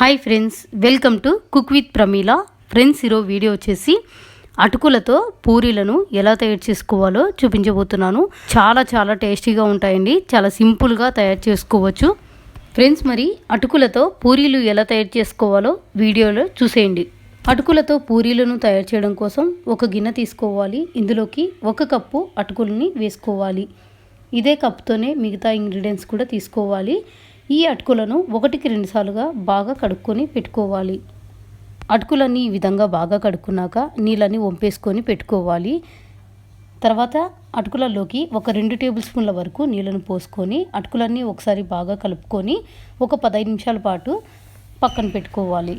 Hi friends welcome to cook with Pramila. Friends ఈరోజు video వచ్చేసి అటుకులతో పూరీలను ఎలా తయారు చేసుకోవాలో చూపించబోతున్నాను. చాలా చాలా టేస్టీగా ఉంటాయండి. చాలా సింపుల్గా తయారు చేసుకోవచ్చు. ఫ్రెండ్స్ మరి అటుకులతో పూరీలు ఎలా తయారు చేసుకోవాలో వీడియోలో చూసేయండి. అటుకులతో పూరీలను తయారు చేయడం కోసం ఒక గిన్నె తీసుకోవాలి. ఇందులోకి ఒక కప్పు అటుకులని వేసుకోవాలి. ఇదే కప్తోనే మిగతా ఇంగ్రీడియంట్స్ కూడా తీసుకోవాలి. ఈ అటుకులను ఒకటికి రెండుసార్లుగా బాగా కడుక్కొని పెట్టుకోవాలి. అటుకులన్నీ ఈ విధంగా బాగా కడుక్కున్నాక నీళ్ళని వంపేసుకొని పెట్టుకోవాలి. తర్వాత అటుకులలోకి ఒక రెండు టేబుల్ స్పూన్ల వరకు నీళ్ళను పోసుకొని అటుకులన్నీ ఒకసారి బాగా కలుపుకొని ఒక పదహైదు నిమిషాల పాటు పక్కన పెట్టుకోవాలి.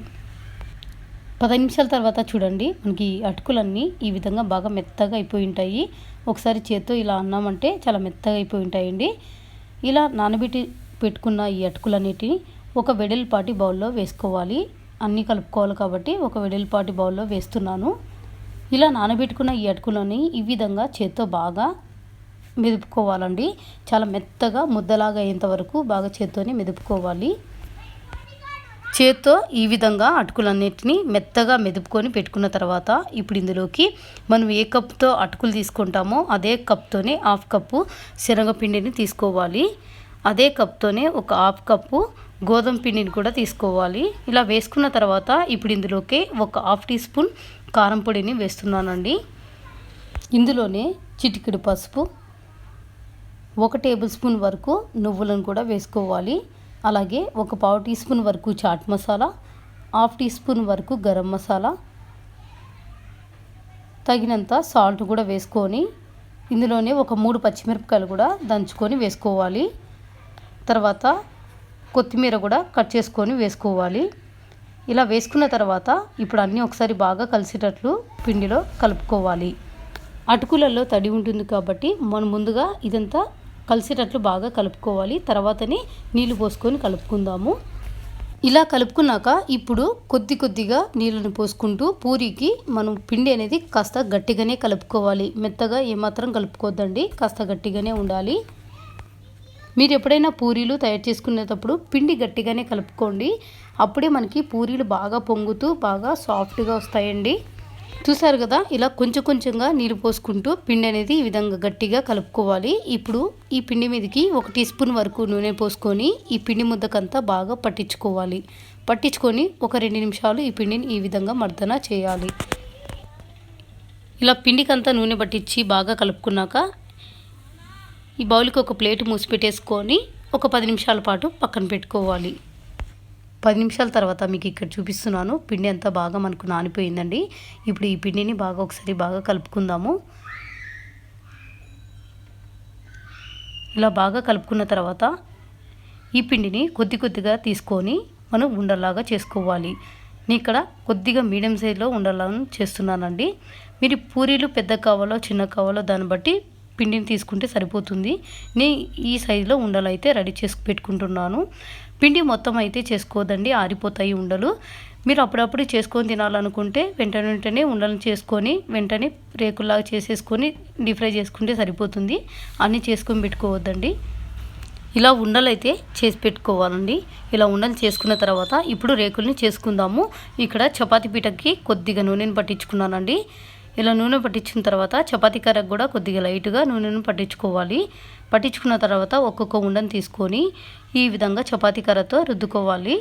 పదహైదు నిమిషాల తర్వాత చూడండి మనకి అటుకులన్నీ ఈ విధంగా బాగా మెత్తగా అయిపోయి ఉంటాయి. ఒకసారి చేత్తో ఇలా అన్నామంటే చాలా మెత్తగా అయిపోయి ఉంటాయండి. ఇలా నానబెట్టి పెట్టుకున్న ఈ అటుకులన్నిటిని ఒక వెడల్పాటి బౌల్లో వేసుకోవాలి. అన్నీ కలుపుకోవాలి కాబట్టి ఒక వెడల్పాటి బౌల్లో వేస్తున్నాను. ఇలా నానబెట్టుకున్న ఈ అటుకులని ఈ విధంగా చేత్తో బాగా మెదుపుకోవాలండి. చాలా మెత్తగా ముద్దలాగా అయ్యేంత వరకు బాగా చేత్తోనే మెదుపుకోవాలి. చేత్తో ఈ విధంగా అటుకులన్నిటిని మెత్తగా మెదుపుకొని పెట్టుకున్న తర్వాత ఇప్పుడు ఇందులోకి మనం ఏ కప్తో అటుకులు తీసుకుంటామో అదే కప్తోనే హాఫ్ కప్పు శనగపిండిని తీసుకోవాలి. అదే కప్తోనే ఒక హాఫ్ కప్పు గోధుమ పిండిని కూడా తీసుకోవాలి. ఇలా వేసుకున్న తర్వాత ఇప్పుడు ఇందులోకి ఒక హాఫ్ టీ స్పూన్ కారం పొడిని వేస్తున్నానండి. ఇందులోనే చిటికెడు పసుపు ఒక టేబుల్ స్పూన్ వరకు నువ్వులను కూడా వేసుకోవాలి. అలాగే ఒక పావు టీ స్పూన్ వరకు chaat masala half teaspoon వరకు గరం మసాలా తగినంత సాల్ట్ కూడా వేసుకొని ఇందులోనే ఒక మూడు పచ్చిమిరపకాయలు కూడా దంచుకొని వేసుకోవాలి. తర్వాత కొత్తిమీర కూడా కట్ చేసుకొని వేసుకోవాలి. ఇలా వేసుకున్న తర్వాత ఇప్పుడు అన్నీ ఒకసారి బాగా కలిసేటట్లు పిండిలో కలుపుకోవాలి. అటుకులలో తడి ఉంటుంది కాబట్టి మనం ముందుగా ఇదంతా కలిసేటట్లు బాగా కలుపుకోవాలి. తర్వాతనే నీళ్ళు పోసుకొని కలుపుకుందాము. ఇలా కలుపుకున్నాక ఇప్పుడు కొద్ది కొద్దిగా నీళ్ళని పోసుకుంటూ పూరికి మనం పిండి అనేది కాస్త గట్టిగానే కలుపుకోవాలి. మెత్తగా ఏమాత్రం కలుపుకోవద్దండి కాస్త గట్టిగానే ఉండాలి. మీరు ఎప్పుడైనా పూరీలు తయారు చేసుకునేటప్పుడు పిండి గట్టిగానే కలుపుకోండి. అప్పుడే మనకి పూరీలు బాగా పొంగుతూ బాగా సాఫ్ట్గా వస్తాయండి. చూసారు కదా ఇలా కొంచెం కొంచెంగా నీరు పోసుకుంటూ పిండి అనేది ఈ విధంగా గట్టిగా కలుపుకోవాలి. ఇప్పుడు ఈ పిండి మీదకి ఒక టీ స్పూన్ వరకు నూనె పోసుకొని ఈ పిండి ముద్దకంతా బాగా పట్టించుకోవాలి. పట్టించుకొని ఒక రెండు నిమిషాలు ఈ పిండిని ఈ విధంగా మర్దన చేయాలి. ఇలా పిండికంతా నూనె పట్టించి బాగా కలుపుకున్నాక ఈ బౌల్కి ఒక ప్లేట్ మూసి పెట్టేసుకొని ఒక పది నిమిషాల పాటు పక్కన పెట్టుకోవాలి. పది నిమిషాల తర్వాత మీకు ఇక్కడ చూపిస్తున్నాను. పిండి అంతా బాగా మనకు నానిపోయిందండి. ఇప్పుడు ఈ పిండిని బాగా ఒకసారి బాగా కలుపుకుందాము. ఇలా బాగా కలుపుకున్న తర్వాత ఈ పిండిని కొద్ది కొద్దిగా తీసుకొని మనం ఉండలాగా చేసుకోవాలి. నేను ఇక్కడ కొద్దిగా మీడియం సైజులో ఉండలాగా చేస్తున్నానండి. మీరు పూరీలు పెద్ద కావాలో చిన్న కావాలో దాన్ని బట్టి పిండిని తీసుకుంటే సరిపోతుంది. నేను ఈ సైజులో ఉండలు అయితే రెడీ చేసి పెట్టుకుంటున్నాను. పిండి మొత్తం అయితే చేసుకోవద్దండి ఆరిపోతాయి ఉండలు. మీరు అప్పుడప్పుడు చేసుకొని తినాలనుకుంటే వెంటనే వెంటనే ఉండలు చేసుకొని వెంటనే రేకుల్లాగా చేసేసుకొని డీప్ ఫ్రై చేసుకుంటే సరిపోతుంది. అన్నీ చేసుకొని పెట్టుకోవద్దండి. ఇలా ఉండలు అయితే చేసి పెట్టుకోవాలండి. ఇలా ఉండలు చేసుకున్న తర్వాత ఇప్పుడు రేకుల్ని చేసుకుందాము. ఇక్కడ చపాతీ పీటకి కొద్దిగా నూనెని పట్టించుకున్నానండి. ఇలా నూనె పట్టించిన తర్వాత చపాతీ కర్రకు కూడా కొద్దిగా లైట్గా నూనెను పట్టించుకోవాలి. పట్టించుకున్న తర్వాత ఒక్కొక్క ఉండను తీసుకొని ఈ విధంగా చపాతీ కర్రతో రుద్దుకోవాలి.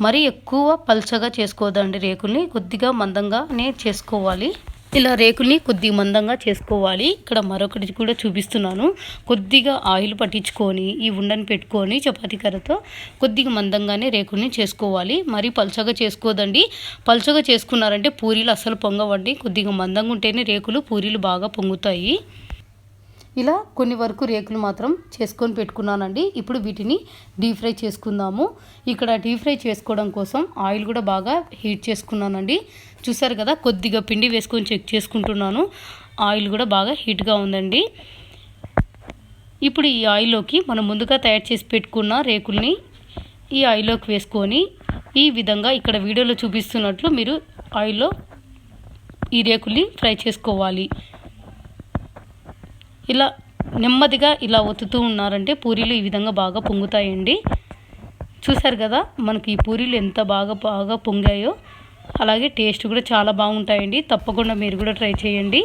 మరీ ఎక్కువ పల్చగా చేసుకోవద్దండి రేకుల్ని కొద్దిగా మందంగానే చేసుకోవాలి. ఇలా రేకుల్ని కొద్దిగా మందంగా చేసుకోవాలి. ఇక్కడ మరొకటి కూడా చూపిస్తున్నాను. కొద్దిగా ఆయిల్ పట్టించుకొని ఈ ఉండని పెట్టుకొని చపాతీ కర్రతో కొద్దిగా మందంగానే రేకుల్ని చేసుకోవాలి. మరీ పలుచగా చేసుకోదండి. పలుచగా చేసుకున్నారంటే పూరీలు అస్సలు పొంగవండి. కొద్దిగా మందంగా ఉంటేనే రేకులు పూరీలు బాగా పొంగుతాయి. ఇలా కొన్ని వరకు రేకులు మాత్రం చేసుకొని పెట్టుకున్నానండి. ఇప్పుడు వీటిని డీప్ ఫ్రై చేసుకుందాము. ఇక్కడ డీప్ ఫ్రై చేసుకోవడం కోసం ఆయిల్ కూడా బాగా హీట్ చేసుకున్నానండి. చూసారు కదా కొద్దిగా పిండి వేసుకొని చెక్ చేసుకుంటున్నాను. ఆయిల్ కూడా బాగా హీట్గా ఉందండి. ఇప్పుడు ఈ ఆయిల్లోకి మనం ముందుగా తయారు చేసి పెట్టుకున్న రేకుల్ని ఈ ఆయిల్లోకి వేసుకొని ఈ విధంగా ఇక్కడ వీడియోలో చూపిస్తున్నట్లు మీరు ఆయిల్లో ఈ రేకుల్ని ఫ్రై చేసుకోవాలి. ఇలా నెమ్మదిగా ఇలా ఒత్తుతూ ఉన్నారంటే పూరీలు ఈ విధంగా బాగా పొంగుతాయండి. చూసారు కదా మనకి ఈ పూరీలు ఎంత బాగా బాగా పొంగాయో అలాగే టేస్ట్ కూడా చాలా బాగుంటాయండి. తప్పకుండా మీరు కూడా ట్రై చేయండి.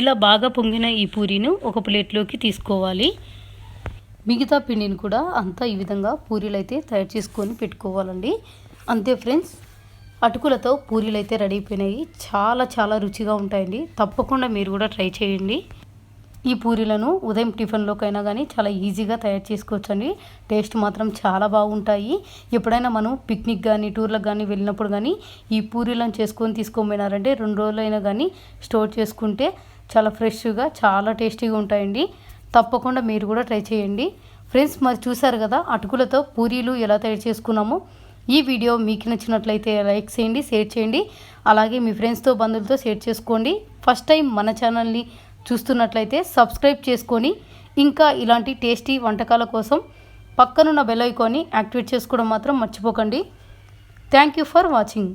ఇలా బాగా పొంగిన ఈ పూరీను ఒక ప్లేట్లోకి తీసుకోవాలి. మిగతా పిండిని కూడా అంతా ఈ విధంగా పూరీలు అయితే తయారు చేసుకొని పెట్టుకోవాలండి. అంతే ఫ్రెండ్స్ అటుకులతో పూరీలు అయితే రెడీ అయిపోయినాయి. చాలా చాలా రుచిగా ఉంటాయండి. తప్పకుండా మీరు కూడా ట్రై చేయండి. ఈ పూరీలను ఉదయం టిఫిన్లోకైనా కానీ చాలా ఈజీగా తయారు చేసుకోవచ్చండి. టేస్ట్ మాత్రం చాలా బాగుంటాయి. ఎప్పుడైనా మనం పిక్నిక్ కానీ టూర్లకు కానీ వెళ్ళినప్పుడు కానీ ఈ పూరీలను చేసుకొని తీసుకొని రెండు రోజులైనా కానీ స్టోర్ చేసుకుంటే చాలా ఫ్రెష్గా చాలా టేస్టీగా ఉంటాయండి. తప్పకుండా మీరు కూడా ట్రై చేయండి. ఫ్రెండ్స్ మరి చూసారు కదా అటుకులతో పూరీలు ఎలా తయారు చేసుకున్నామో? ఈ వీడియో మీకు నచ్చినట్లయితే లైక్ చేయండి షేర్ చేయండి. అలాగే మీ ఫ్రెండ్స్తో బంధువులతో షేర్ చేసుకోండి. ఫస్ట్ టైం మన ఛానల్ని చూస్తున్నట్లయితే సబ్స్క్రైబ్ చేసుకొని ఇంకా ఇలాంటి టేస్టీ వంటకాల కోసం పక్కనున్న బెల్ ఐకాన్ని యాక్టివేట్ చేసుకోవడం మాత్రం మర్చిపోకండి. Thank you for watching